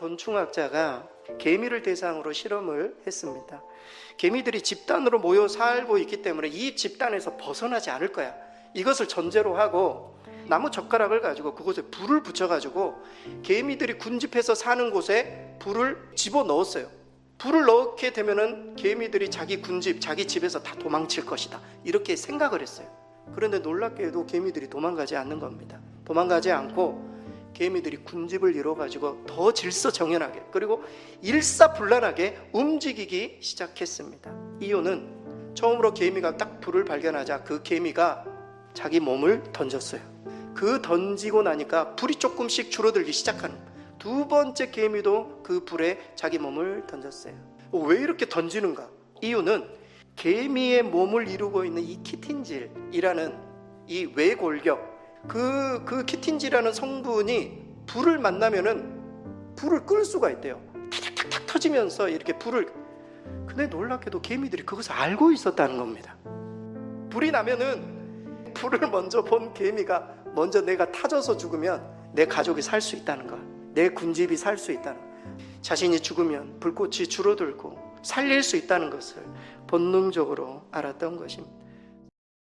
곤충학자가 개미를 대상으로 실험을 했습니다. 개미들이 집단으로 모여 살고 있기 때문에 이 집단에서 벗어나지 않을 거야. 이것을 전제로 하고 나무 젓가락을 가지고 그곳에 불을 붙여가지고 개미들이 군집해서 사는 곳에 불을 집어 넣었어요. 불을 넣게 되면은 개미들이 자기 군집, 자기 집에서 다 도망칠 것이다. 이렇게 생각을 했어요. 그런데 놀랍게도 개미들이 도망가지 않는 겁니다. 도망가지 않고 개미들이 군집을 이뤄가지고 더 질서 정연하게 그리고 일사불란하게 움직이기 시작했습니다. 이유는 처음으로 개미가 딱 불을 발견하자 그 개미가 자기 몸을 던졌어요. 그 던지고 나니까 불이 조금씩 줄어들기 시작하는. 두 번째 개미도 그 불에 자기 몸을 던졌어요. 왜 이렇게 던지는가? 이유는 개미의 몸을 이루고 있는 이 키틴질이라는 이 외골격 그, 그 키틴질이라는 성분이 불을 만나면은 불을 끌 수가 있대요. 탁탁탁 터지면서 이렇게 불을 근데 놀랍게도 개미들이 그것을 알고 있었다는 겁니다. 불이 나면은 불을 먼저 본 개미가 먼저 내가 타져서 죽으면 내 가족이 살 수 있다는 것, 내 군집이 살 수 있다는 것, 자신이 죽으면 불꽃이 줄어들고 살릴 수 있다는 것을 본능적으로 알았던 것입니다.